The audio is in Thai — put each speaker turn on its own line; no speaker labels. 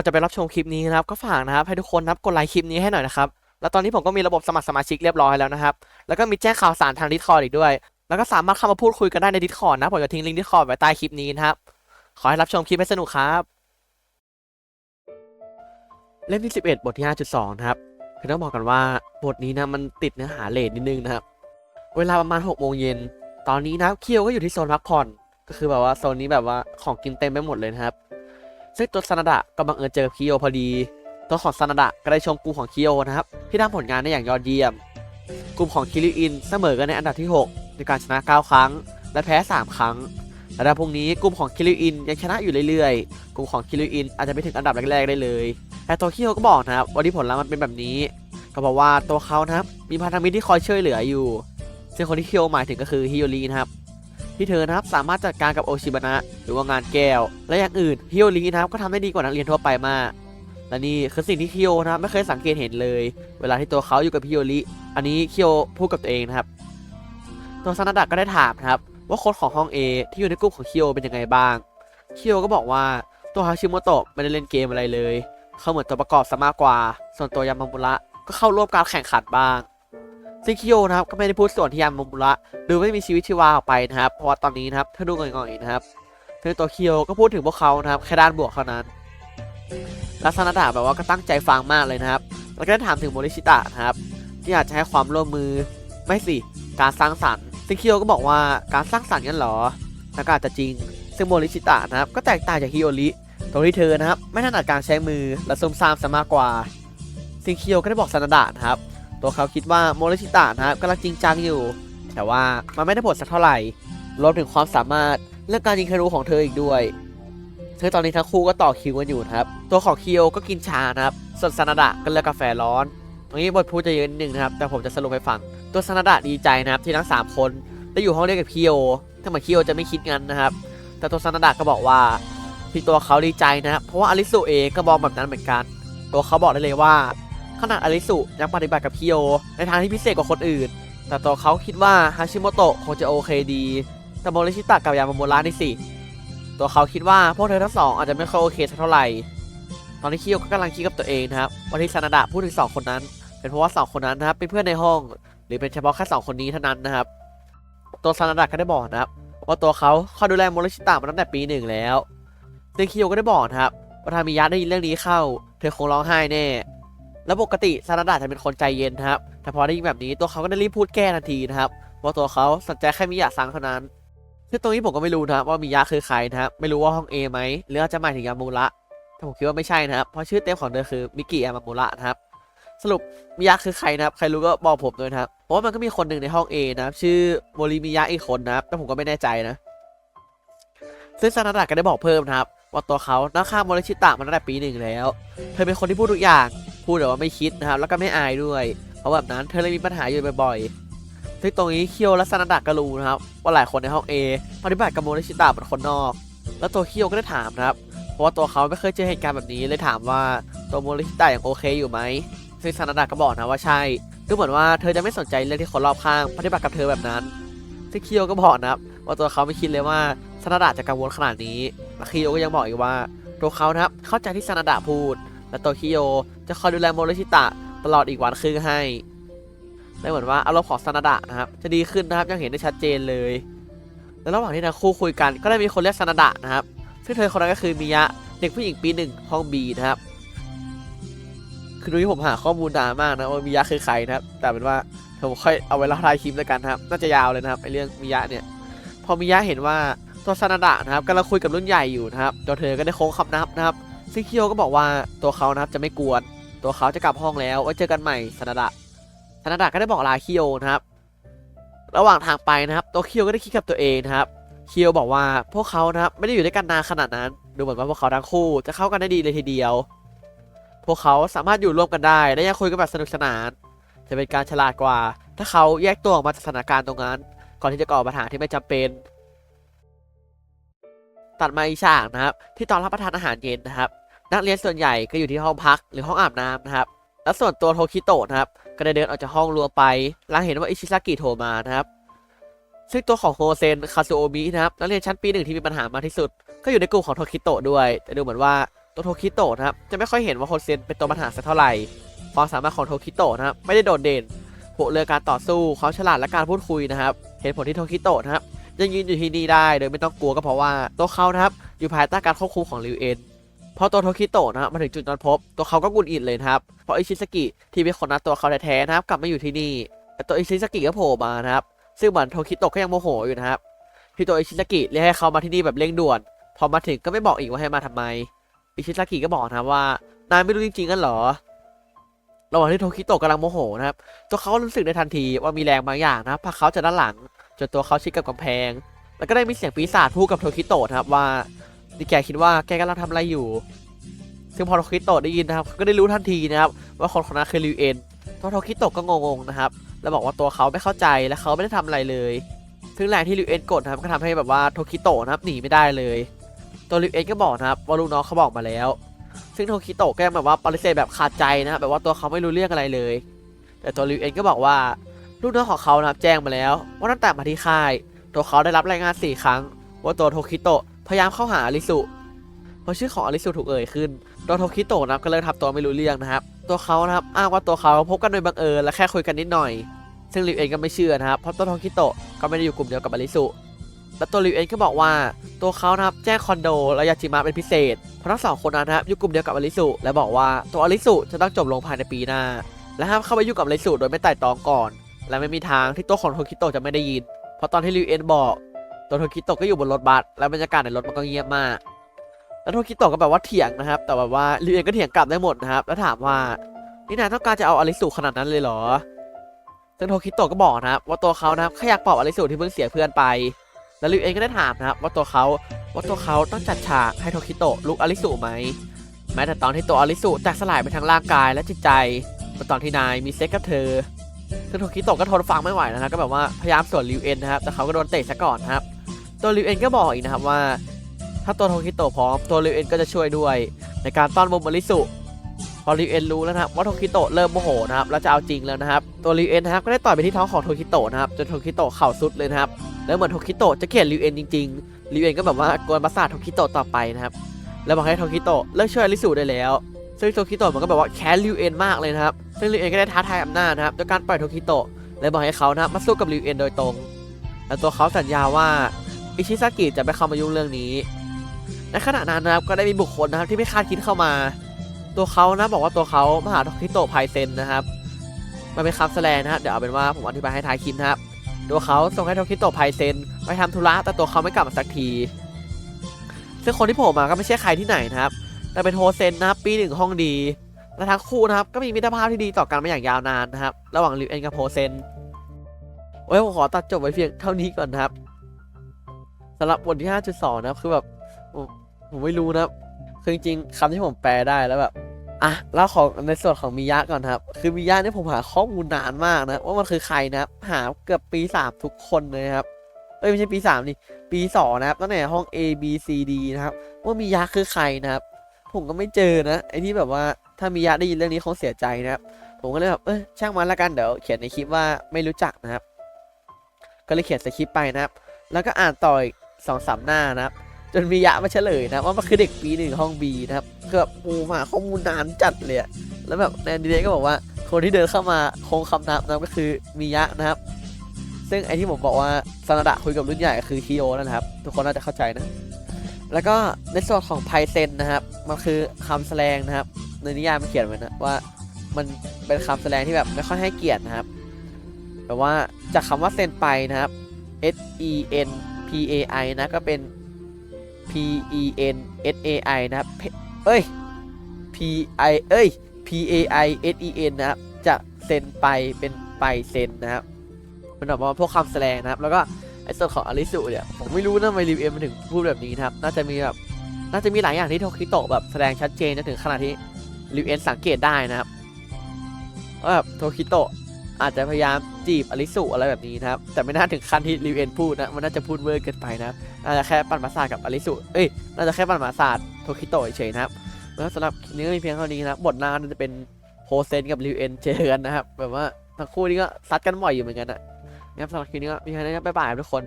อนจะไปรับชมคลิปนี้นะครับก็ฝากนะครับให้ทุกคนนับกดไลค์คลิปนี้ให้หน่อยนะครับแล้วตอนนี้ผมก็มีระบบสมัครสมาชิกเรียบร้อยแล้วนะครับ แล้วก็มีแจ้งข่าวสารทางดิสคอร์ดอีกด้วย แล้วก็สามารถเข้ามาพูดคุยกันได้ในดิสคอร์ดนะ ผมจะทิ้งลิงก์ดิสคอร์ดไว้ใต้คลิปนี้นะครับ ขอให้รับชมคลิปให้สนุกครับ เล่มที่ 11 บทที่ 5.2 นะครับ คือต้องบอกกันว่าบทนี้นะมันติดเนื้อหาเลทนิดนึงนะครับ เวลาประมาณ6โมงเย็น ตอนนี้นะเคียวก็อยู่ที่โซนพักผ่อน ก็คือแบบว่าโซนนี้แบบว่าของกินเต็มไปหมดเลยนะครับ ซึ่งตัวซานาดะก็บังเอิญเจอคิโยพอดี ตัวของซานาดะก็ได้ชมกลุ่มของคิโยนะครับ ที่ทำผลงานได้อย่างยอดเยี่ยม กลุ่มของคิริอินเสมอกันในอันดับที่ 6 ในการชนะ 9 ครั้ง และแพ้ 3 ครั้งระดับพรุ่งนี้กลุ่มของคิริอินยังชนะอยู่เรื่อยๆ กลุ่มของคิริอินอาจจะไม่ถึงอันดับแรกๆได้เลย แต่ตัวคิโยก็บอกนะครับว่าที่ผลลัพธ์มันเป็นแบบนี้ ก็เพราะว่าตัวเขานะครับมีพันธมิตรที่คอยช่วยเหลืออยู่ ซึ่งคนที่คิโยหมายถึงก็คือฮิโยรินะครับ ที่เธอนะครับสามารถจัดการกับโอชิบานะหรือว่างานแก้ว และอย่างอื่นฮิโยรินะครับก็ทำได้ดีกว่านักเรียนทั่วไปมากและนี่คือสิ่งที่คิโยนะครับไม่เคยสังเกตเห็นเลย เวลาที่ตัวเขาอยู่กับฮิโยริอันนี้คิโยพูดกับตัวเองนะครับ ตัวซานาดะก็ได้ถามนะครับว่าโค้ดของห้อง A ที่อยู่ในกลุ่มของคิโยเป็นยังไงบ้างคิโยก็บอกว่าตัวฮาชิโมโตะไม่ได้เล่นเกมอะไรเลย เขาเหมือนตัวประกอบซะมากกว่า ส่วนตัวยามามุระก็เข้าร่วมการแข่งขันบ้าง ซึ่งคิโยนะครับก็ไม่ได้พูดส่วนที่ยามมุระดูไม่มีชีวิตชีวาออกไปนะครับเพราะว่าตอนนี้นะครับเธอดูง่อยๆนะครับซึ่งตัวคิโยก็พูดถึงพวกเขานะครับแค่ด้านบวกเท่านั้นล้วซานาดะแบบว่าก็ตั้งใจฟังมากเลยนะครับแล้วก็ได้ถามถึงโมริชิตะนะครับ ที่อาจจะให้ความร่วมมือไม่สิการสร้างสรรค์ซึ่งคิโยก็บอกว่าการสร้างสรรค์กันหรอแล้วก็อาจจะจริง ซึ่งโมริชิตะนะครับก็แตกต่างจากฮิโอริตรงที่เธอนะครับไม่ถนัดการใช้มือและซุ่มซ่ามซะมากกว่าซึ่งคิโยก็ได้บอกซานาดะนะครับ ตัวเขาคิดว่าโมริชิตะนะครับกำลังจริงจังอยู่ แต่ว่ามันไม่ได้ผลสักเท่าไหร่รวมถึงความสามารถเรื่องการยิงธนูของเธออีกด้วยซึ่งตอนนี้ทั้งคู่ก็ต่อคิวกันอยู่นะครับ ตัวของคิโยก็กินชานะครับ ส่วนซานาดะก็เลือกกาแฟร้อนตรงนี้บทพูดจะเยอะนิดนึงนะครับ แต่ผมจะสรุปให้ฟัง ตัวซานาดะดีใจนะครับที่ทั้ง 3 คนได้อยู่ห้องเดียวกับคิโยถ้าเหมือนคิโยจะไม่คิดงั้นนะครับ แต่ตัวซานาดะก็บอกว่าที่ตัวเขาดีใจนะครับ เพราะว่าอลิสุเองก็มองแบบนั้นเหมือนกัน ตัวเขาบอกได้เลยว่า ขนาดอลิสุยังปฏิบัติกับคิโยในทางที่พิเศษกว่าคนอื่น แต่ตัวเขาคิดว่าฮาชิโมโตะคงจะโอเคดี แต่โมริชิตะกับยามาโมระนี่สิ ตัวเขาคิดว่าพวกเธอทั้งสองอาจจะไม่ค่อยโอเคสักเท่าไหร่ ตอนนี้คิโยก็กำลังคิดกับตัวเองนะครับว่าที่ซานาดะพูดถึงสองคนนั้น เป็นเพราะว่าสองคนนั้นนะครับเป็นเพื่อนในห้อง หรือเป็นเฉพาะแค่สองคนนี้เท่านั้นนะครับ ตัวซานาดะก็ได้บอกนะครับว่าตัวเขาเขาดูแลโมริชิตะมาตั้งแต่ปีหนึ่งแล้วซึ่งคิโยก็ได้บอกนะครับว่าถ้ามียะได้ยินเรื่องนี้เข้า เธอคงร้องไห้แน่ แล้วปกติซานาดะจะเป็นคนใจเย็นครับ แต่พอได้ยินแบบนี้ตัวเขาก็ได้รีบพูดแก้ทันทีนะครับว่าตัวเขาสนใจแค่มิยะซังเท่านั้นซึ่งตรงนี้ผมก็ไม่รู้นะว่ามิยะคือใครนะครับไม่รู้ว่าห้อง A ไหมหรืออาจจะหมายถึงยามูระแต่ผมคิดว่าไม่ใช่นะครับเพราะชื่อเต็มของเธอคือมิกิยามามูระนะครับสรุปมิยะคือใครนะครับ ใครรู้ก็บอกผมด้วยนะครับเพราะว่ามันก็มีคนหนึ่งในห้อง A นะครับชื่อโมริมิยะอีกคนนะครับแต่ผมก็ไม่แน่ใจนะ ซึ่งซานาดะก็ได้บอกเพิ่มนะครับ ว่าตัวเขานั่งข้างโมริชิตะมาตั้งแต่ปีหนึ่งแล้ว เธอเป็นคนที่พูดทุกอย่าง พูดแต่ว่าไม่คิดนะครับ แล้วก็ไม่อายด้วยเพราะแบบนั้นเธอเลยมีปัญหาอยู่บ่อยๆซึ่งตรงนี้เคียวและซานาดะก็รู้นะครับ ว่าหลายคนในห้อง A ปฏิบัติกับโมริชิตะเป็นคนนอก แล้วตัวเคียวก็ได้ถามนะครับ เพราะว่าตัวเขาไม่เคยเจอเหตุการณ์แบบนี้เลยถามว่าตัวโมริชิตะยังโอเคอยู่ไหมซึ่งซานาดะก็บอกนะว่าใช่ดูเหมือนว่าเธอจะไม่สนใจเรื่องที่คนรอบข้างปฏิบัติกับเธอแบบนั้นซึ่งเคียวก็บอกนะครับว่าตัวเขาไม่คิดเลยว่าซานาดะจะกังวลขนาดนี้และเคียวก็ยังบอกอีกว่าตัวเขานะครับเข้าใจที่ซานาดะพูด และตัวคิโยจะคอยดูแลโมริชิตะตลอดอีกวันครึ่งให้และเหมือนว่าอารมณ์ของซานาดะนะครับ จะดีขึ้นนะครับยังเห็นได้ชัดเจนเลย และระหว่างที่ทั้งคู่คุยกันก็ได้มีคนเรียกซานาดะนะครับ ซึ่งเธอคนนั้นก็คือมิยะเด็กผู้หญิงปีหนึ่งห้องบีนะครับ คือดูที่ผมหาข้อมูลนานมากนะว่ามิยะคือใครนะครับ แต่เป็นว่าผมค่อยเอาไว้เล่าท้ายคลิปแล้วกันครับ น่าจะยาวเลยนะครับไอเรื่องมิยะเนี่ย พอมิยะเห็นว่าตัวซานาดะนะครับกำลังคุยกับรุ่นใหญ่อยู่นะครับตัวเธอก็ได้โค้งคำนับนะครับ ซึ่งคิโยก็บอกว่าตัวเขานะครับจะไม่กวนตัวเขาจะกลับห้องแล้วไว้เจอกันใหม่ซานาดะซานาดะก็ได้บอกลาคิโยนะครับ ระหว่างทางไปนะครับ ตัวคิโยก็ได้คิดกับตัวเองนะครับคิโยบอกว่าพวกเขานะครับไม่ได้อยู่ด้วยกันนานขนาดนั้น ดูเหมือนว่าพวกเขาทั้งคู่จะเข้ากันได้ดีเลยทีเดียว พวกเขาสามารถอยู่ร่วมกันได้และยังคุยกันแบบสนุกสนาน จะเป็นการฉลาดกว่า ถ้าเขาแยกตัวออกมาจากสถานการณ์ตรงนั้น ก่อนที่จะก่อปัญหาที่ไม่จำเป็นตัดมาอีกฉากนะครับ ที่ตอนรับประทานอาหารเย็นนะครับ นักเรียนส่วนใหญ่ก็อยู่ที่ห้องพักหรือห้องอาบน้ำนะครับ และส่วนตัวโทคิโตะนะครับ ก็ได้เดินออกจากห้องรัวไป หลังเห็นว่าอิชิซากิโทรมานะครับ ซึ่งตัวของโฮเซนคาซูโอมินะครับ นักเรียนชั้นปีหนึ่งที่มีปัญหามากที่สุด ก็อยู่ในกลุ่มของโทคิโตะด้วย แต่ดูเหมือนว่าตัวโทคิโตะนะครับ จะไม่ค่อยเห็นว่าโฮเซนเป็นตัวปัญหาสักเท่าไหร่ ความสามารถของโทคิโตะนะครับ ไม่ได้โดดเด่นหัวเรือการต่อสู้ความฉลาดและการพูดคุยนะครับ เหตุผลที่โทคิโตะนะครับยังยืนอยู่ที่นี่ได้โดยไม่ต้องกลัวก็เพราะว่าตัวเขานะครับอยู่ภายใต้การควบคุมของริวเอ็น พอตัวโทคิโตะนะครับมาถึงจุดนั้นพบ ตัวเขาก็กุนอิดเลยนะครับเพราะอิชิสกิที่เป็นคนนัดตัวเขาแท้ๆนะครับกลับมาอยู่ที่นี่แต่ตัวอิชิสกิก็โผล่มานะครับซึ่งเหมือนโทคิโตะก็ยังโมโหอยู่นะครับที่ตัวอิชิสกิเรียกให้เขามาที่นี่แบบเร่งด่วน พอมาถึงก็ไม่บอกอีกว่าให้มาทำไมอิชิซากิก็บอกนะครับว่านายไม่รู้จริงๆกันเหรอระหว่างที่โทคิโตะกำลังโมโหนะครับ ตัวเขารู้สึกในทันทีว่ามีแรงบางอย่างนะพาเขาจากด้านหลังจนตัวเขาชิดกับกำแพง แล้วก็ได้มีเสียงปีศาจพูดกับโทคิโตะนะครับว่า นี่แกคิดว่าแกกำลังทำอะไรอยู่ ซึ่งพอโทคิโตะได้ยินนะครับ ก็ได้รู้ทันทีนะครับ ว่าคนคนนั้นคือริวเอ็นตัวโทคิโตะก็งงๆนะครับ แล้วบอกว่าตัวเขาไม่เข้าใจและเขาไม่ได้ทำอะไรเลย ซึ่งแรงที่ริวเอ็นกดนะครับก็ทำให้แบบว่าโทคิโตะนะครับหนีไม่ได้เลย ตัวริวเอ็นก็บอกนะครับว่าลูกน้องเขาบอกมาแล้ว ซึ่งโทคิโตะก็ยังแบบว่าปฏิเสธแบบขาดใจนะครับแบบว่าตัวเขาไม่รู้เรื่องอะไรเลย แต่ตัวริวเอ็นก็บอกว่าลูกน้องของเขานะครับแจ้งมาแล้ว ว่าตั้งแต่มาที่ค่าย ตัวเขาได้รับรายงานสี่ครั้ง ว่าตัวโทคิโตะ พยายามเข้าหาอลิสุพอชื่อของอลิสุถูกเอ่ยขึ้นตัวโทคิโตะนะครับก็เลยทำตัวไม่รู้เรื่องนะครับ ตัวเขานะครับอ้างว่าตัวเขาพบกันโดยบังเอิญและแค่คุยกันนิดหน่อย ซึ่งริวเอ็นก็ไม่เชื่อนะครับเพราะตัวโทคิโตะก็ไม่ได้อยู่กลุ่มเดียวกับอลิสุและตัวริวเอ็นก็บอกว่าตัวเขานะครับแจ้งคอนโดและยาจิมะเป็นพิเศษเพราะทั้งสองคนนั้นนะครับอยู่กลุ่มเดียวกับอลิสุและบอกว่าตัวอลิสุจะต้องจบลงภายในปีหน้า และห้ามเข้าไปยุ่งกับอลิสุโดยไม่ไต่ตองก่อน และไม่มีทางที่ตัวของโทคิโตะจะไม่ได้ยินเพราะตอนที่ริวเอ็นบอก ตัวโทคิโตะก็อยู่บนรถบัสและบรรยากาศในรถมันก็เงียบมาก แล้วโทคิโตะก็แบบว่าเถียงนะครับ แต่แบบว่าริวเอ็นก็เถียงกลับได้หมดนะครับ แล้วถามว่านี่นายต้องการจะเอาอลิสุขนาดนั้นเลยเหรอซึ่งโทคิโตะก็บอกนะครับว่าตัวเขานะครับแค่อยากปลอบอลิสุที่เพิ่งเสียเพื่อนไป แล้วริวเอ็นก็ได้ถามนะครับว่าตัวเขาว่าตัวเขาต้องจัดฉากให้โทคิโตะลุกอลิสุไหมแม้แต่ตอนที่ตัวอลิสุแตกสลายไปทั้งร่างกายและจิตใจตอนที่นายมีเซ็กกับเธอซึ่งโทคิโตะก็ทนฟังไม่ไหวนะครับก็แบบว่าพยายามสวนริวเอ็นนะครับแต่เขาก็โดนเตะซะก่อนนะครับ ตัวริวเอ็นก็บอกอีกนะครับว่า ถ้าตัวโทคิโตะพร้อมตัวริวเอ็นก็จะช่วยด้วย ในการต้อนมุมอลิสุพอริวเอ็นรู้แล้วนะครับว่าโทคิโตะเริ่มโมโหนะครับแล้วจะเอาจริงแล้วนะครับตัวริวเอ็นนะครับก็ได้ต่อยไปที่ท้องของโทคิโตะนะครับจนโทคิโตะเข่าสุดเลยนะครับแล้วเหมือนโทคิโตะจะเกลียดริวเอ็นจริงๆริวเอ็นก็แบบว่ากวนประสาทโทคิโตะต่อไปนะครับแล้วบอกให้โทคิโตะเลิกช่วยอลิสุได้แล้วซึ่งโทคิโตะมันก็แบบว่าแค้นริวเอ็นมากเลยนะครับซึ่งริวเอ็นก็ได้ท้าทายอำนาจนะครับด้วยการปล่อยโทคิโตะและบอกให้เขานะมาสู้กับริวเอ็นโดยตรง และตัวเขาสัญญาว่า อิชิซากิจะไม่เข้ามายุ่งเรื่องนี้ ในขณะนั้นนะครับก็ได้มีบุคคลนะครับที่ไม่คาดคิดเข้ามา ตัวเขานะบอกว่าตัวเขามหาทิโตะไพเซนนะครับมันเป็นคำแสดงนะครับเดี๋ยวเอาเป็นว่าผมอธิบายให้ท้ายคลิปนะครับตัวเขาส่งให้โทคิโตะไพเซนไปทำธุระแต่ตัวเขาไม่กลับมาสักทีซึ่งคนที่โผล่มาก็ไม่ใช่ใครที่ไหนนะครับ แต่เป็นโฮเซนนะครับปีหนึ่งห้องดีและทั้งคู่นะครับก็มีมิตรภาพที่ดีต่อกันมาอย่างยาวนานนะครับ ระหว่างริวเอนกับโฮเซนโอ้ยผมขอตัดจบไว้เพียงเท่านี้ก่อนนะครับ สำหรับบทที่ 5.2 นะครับ คือแบบผมไม่รู้นะคือจริงๆคำที่ผมแปลได้แล้วแบบอะเล่าของในส่วนของมิยะก่อนครับ คือมิยะเนี่ยผมหาข้อมูลนานมากนะ ว่ามันคือใครนะหาเกือบปีสามทุกคนเลยครับ เอ้ยไม่ใช่ปีสามนี่ปีสองนะครับตั้งแต่ห้อง A B C D นะครับ ว่ามิยะคือใครนะครับ ผมก็ไม่เจอนะไอ้ที่แบบว่าถ้ามิยะได้ยินเรื่องนี้คงเสียใจนะครับผมก็เลยแบบเออช่างมันละกันเดี๋ยวเขียนในคลิปว่าไม่รู้จักนะครับ ก็เลยเขียนสคริปต์ไปนะครับ แล้วก็อ่านต่ออีก สองสามหน้านะครับ จนมิยะมาเฉลยนะว่ามันคือเด็กปีหนึ่งห้องบีนะครับคือแบบโอ้มาข้อมูลนานจัดเลยแล้วแบบแนนดีเดก็บอกว่าคนที่เดินเข้ามาคงคำนับนะก็คือมิยะนะครับ ซึ่งไอที่ผมบอกว่าซานาดะคุยกับรุ่นใหญ่คือคิโอนั่นนะครับ ทุกคนน่าจะเข้าใจนะ แล้วก็ในส่วนของไพเซนนะครับ มันคือคำแสดงนะครับ ในนิยายมันเขียนไว้นะว่ามันเป็นคำแสดงที่แบบไม่ค่อยให้เกียรตินะครับแบบว่าจากคำว่าเซนไปนะครับ S E N P A I นะก็เป็น P E N S A I นะครับเอ้ย P I เอ้ย P A I S E N นะครับจะเซนไปเป็นไปเซนนะครับเป็นแบบว่าพวกคำแสดงนะครับ แล้วก็ไอ้ส่วนของอลิสุเนี่ยผมไม่รู้นะทำไมรีวิวมันถึงพูดแบบนี้นะครับ น่าจะมีแบบน่าจะมีหลายอย่างที่โทคิโตะแบบแสดงชัดเจนจนถึงขนาดที่ริเอ็นสังเกตได้นะครับว่าแบบโทคิโตะ อาจจะพยายามจีบอลิสุอะไรแบบนี้นะครับ แต่ไม่น่าถึงขั้นที่ริวเอ็นพูดนะ มันน่าจะพูดเวอร์เกินไปนะน่าจะแค่ปั่นประสาทกับอลิสุ เอ้ย น่าจะแค่ปั่นประสาทโทคิโตะเฉยนะครับแล้วสำหรับคลิปนี้ก็มีเพียงเท่านี้นะ บทหน้าจะเป็นโฮเซนกับริวเอ็นเจอกันนะครับ แบบว่าทั้งคู่นี้ก็ซัดกันบ่อยอยู่เหมือนกันนะงั้นสำหรับคลิปนี้ก็มีแค่นี้ครับบ๊ายบายทุกคน